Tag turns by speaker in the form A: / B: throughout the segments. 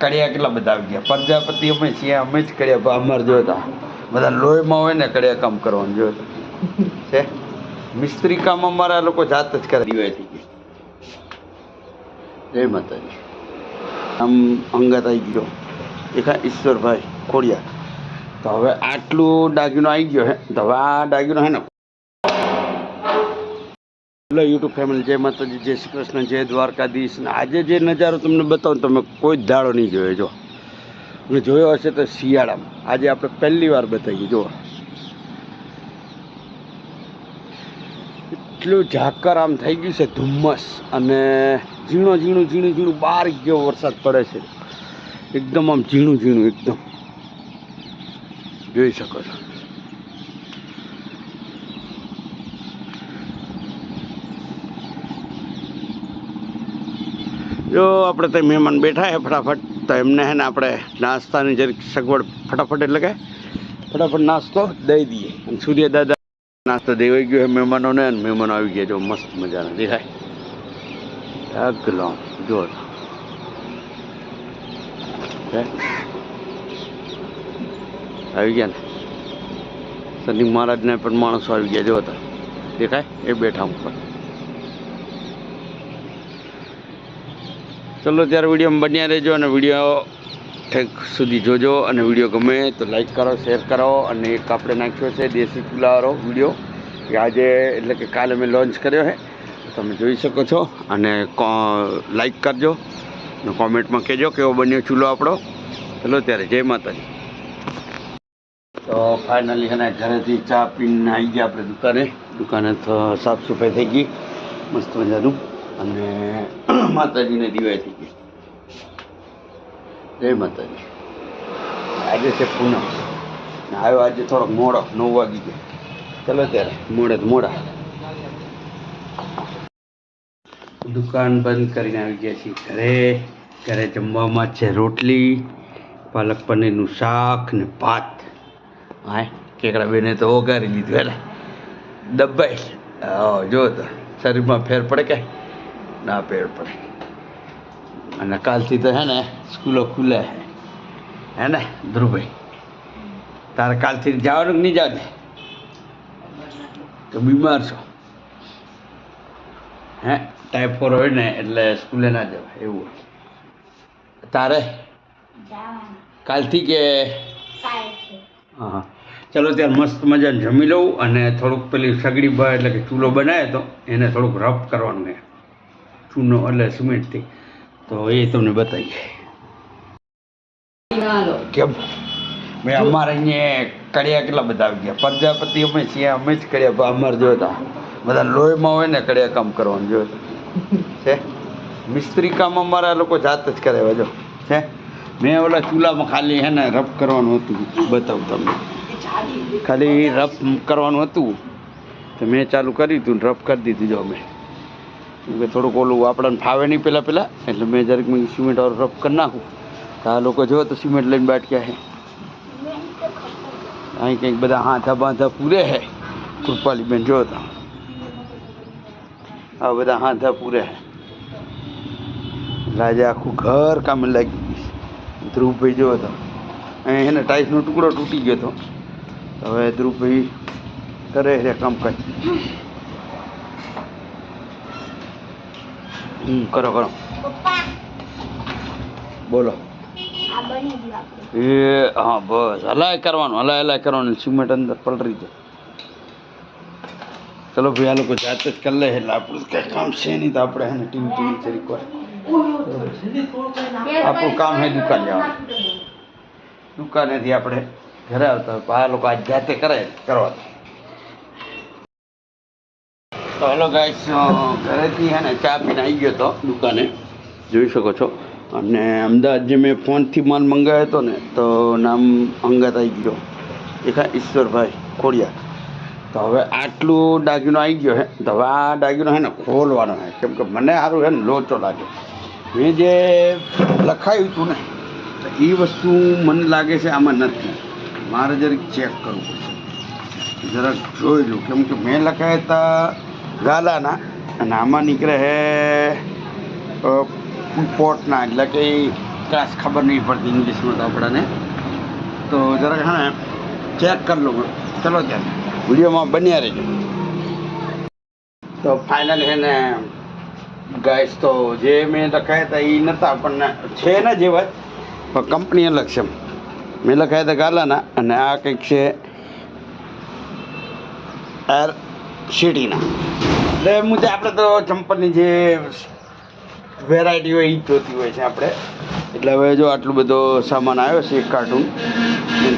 A: કડિયા કેટલા બધા આવી ગયા? પ્રજાપતિ અમે છીએ, અમે જ કડિયા અમાર જોતા બધા લોહીમાં હોય ને કડિયા કામ કરવાનું જોતા છે? મિસ્ત્રી કામ અમારા લોકો જાત જ કરે. દિવાય થઈ ગઈ જય માતાજી. આમ અંગત આવી ગયો. એકા ઈશ્વરભાઈ ખોડિયા તો હવે આટલું દાગીનો આવી ગયો હે. તો હવે આ દાગીનો હે ને હેલો યુટ્યુબ ફેમિલી, જય માતાજી, જય શ્રી કૃષ્ણ, જય દ્વારકાધીશ. આજે જે નજારો તમને બતાવું, તમે કોઈ દાડો નહીં જોયો, જો. મેં જોયો હશે તો શિયાળામાં. આજે આપણે પહેલી વાર બતાવીએ, જો. એટલું ઝાકર આમ થઈ ગયું છે, ધુમ્મસ. અને ઝીણો, ઝીણું ઝીણું ઝીણું બાર જેવો વરસાદ પડે છે. એકદમ આમ ઝીણું ઝીણું, એકદમ. જોઈ શકો છો. જો આપણે ત્યાં મહેમાન બેઠા છે ફટાફટ, તો એમને હે ને આપણે નાસ્તાની જરીક સગવડ ફટાફટ એટલે કે ફટાફટ નાસ્તો દઈ દઈએ. અને સૂર્ય દાદા નાસ્તો દેવાઈ ગયો મહેમાનોને, અને મહેમાનો આવી ગયા જો મસ્ત મજાના દેખાય. અગલો જો. આવી ગયા ને? શનિ મહારાજને પણ માણસો આવી ગયા, જો હતા દેખાય? એ બેઠા ઉપર. ચલો ત્યારે વિડીયોમાં બન્યા રહેજો અને વીડિયો ઠેક સુધી જોજો અને વીડિયો ગમે તો લાઈક કરો શેર કરો અને એક આપણે નાખ્યો છે, દેશી ચૂલાવાળો વીડિયો. કે આજે એટલે કે કાલે મેં લોન્ચ કર્યો છે. તમે જોઈ શકો છો અને લાઈક કરજો અને કોમેન્ટમાં કહેજો કેવો બન્યો ચૂલો આપણો. ચલો ત્યારે જય માતાજી. તો ફાઇનલી એના ઘરેથી ચા પીને આવી ગયા આપણે દુકાને. દુકાને સાફ સફાઈ થઈ ગઈ. મસ્ત મજાનું. અને માતાજીને દિવાય થઈ ગઈ. જય માતાજી. આજે છે પૂનમ. આવ્યો આજે થોડોક મોડો નવ વાગી ગયો. ચલો ત્યારે. મોડે તો મોડા. દુકાન બંધ કરીને આવી ગયા છીએ ઘરે. ઘરે જમવામાં છે રોટલી પાલક પનીરનું શાક ને ભાત. હા કેકડા બેને તો ઓગારી લીધું એટલે દબાઈ. જો તો શરીરમાં ફેર પડે કે? ના પેડ પડે. અને કાલથી તો હે ને સ્કૂલો ખુલે હે. હે ને ધ્રુવભાઈ? તારે કાલથી જવાનું કે નહીં જવાનું તો બીમાર છો. હે ટાઈફોર હોય ને એટલે સ્કૂલે ના જવાય એવું તારે? કાલથી કે? હા હા. ચલો ત્યારે મસ્ત મજાને જમી લઉં અને થોડુંક પેલી સગડી એટલે કે ચૂલો બનાવ્યો તો એને થોડુંક રફ કરવાનું ચૂનો એટલે સિમેન્ટથી તો એ તમને બતાવીએ. કેમ? મેં અમારે અહીંયા કડિયા કેટલા બધા આવી ગયા? પ્રજાપતિ અમે છીએ અમે જ કડિયા પણ અમારે જોતા બધા લોહીમાં હોય ને કડિયા કામ કરવાનું જોતા છે? મિસ્ત્રી કામ અમારા લોકો જાત જ કરે જો. છે? મેં ઓલા ચૂલામાં ખાલી હે ને રફ કરવાનું હતું. બતાવું તમને. ખાલી રફ કરવાનું હતું. તો મેં ચાલુ કર્યું હતું રફ કરી દીધું જો મેં કેમ કે થોડુંક ઓલું આપણને ફાવે નહીં પહેલાં પહેલાં એટલે મેં જરાક મેં સિમેન્ટ ઓર રફ કરી નાખું. તો આ લોકો જો તો સિમેન્ટ લઈને બાટક્યા છે. અહીં કંઈક બધા હાથા બાંધા પૂરે હે કૃપાલીબેન જો તો. આ બધા હાથા પૂરે હે આજે આખું ઘર કામે લાગી ધ્રુવભાઈ જો તો. અહીં એને ટાઈસનો ટુકડો તૂટી ગયો હતો હવે ધ્રુવભાઈ કરે છે કામકાજ. હમ, કરો કરો. બોલો. એ, હા, બસ. હલાય કરવાનું, હલાય હલાય કરવાનું. સિમેન્ટ અંદર પલરી જાય. ચલો ભાઈ, આ લોકો જાતે જ કરી લે, એટલે આપણું કંઈ કામ છે નહીં, તો આપણે એને ટીવી ટીવી જરીક કરે આપણું કામ હે દુકાન જવાનું. દુકાનેથી આપણે ઘરે આવતા આ લોકો આજ જાતે કરે, કરવા દે. તો હેલો ગાઈસ ઘરેથી હે ને ચા પીને આવી ગયો હતો દુકાને. જોઈ શકો છો. અને અમદાવાદ જે મેં ફોનથી માલ મંગાવ્યો હતો ને, તો નામ અંગત આવી ગયો. એકા ઈશ્વરભાઈ ખોડિયા તો હવે આટલું ડાગીનો આવી ગયો હે. તો હવે આ ડાગીનો હે ને ખોલવાનો હે. કેમ કે મને સારું હે ને લોચો લાગે. મેં જે લખાયું હતું ને, તો એ વસ્તુ મને લાગે છે આમાં નથી. મારે જરીક ચેક કરવું પડશે જરાક જોઈ લઉં કેમ કે મેં લખાયા હતા ગાલાના. અને આમાં નીકળે હે પોટના. એટલે કે ખાસ ખબર નહીં પડતી ઇંગ્લિશમાં તો આપણાને. તો જરાક હા ચેક કરી લો. ચલો ત્યાં વિડીયોમાં બન્યા રહેજો. તો ફાઇનલ છે ને ગાઈસ તો જે મેં લખાયા હતા એ નહોતા પણ છે ને જેવા જ. પણ કંપની અલગ છે મેં લખાયા હતા ગાલાના, અને આ કંઈક છે એર સિટીના એટલે મુદ્દે આપણે તો ચંપલની જે વેરાયટી હોય એ જોતી હોય છે આપણે. એટલે હવે જો આટલું બધો સામાન આવ્યો છે, એક કાર્ટૂન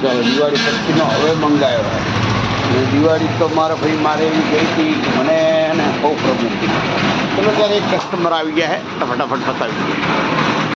A: દિવાળી પછીનો હવે મંગાવ્યો અને દિવાળી તો મારા ભાઈ, મારે એવી ગઈ હતી મને એને બહુ પ્રોબ્લેમ હતી. ચલો ત્યારે એક કસ્ટમર આવી ગયા હે ફટાફટ બતાવી દઈએ.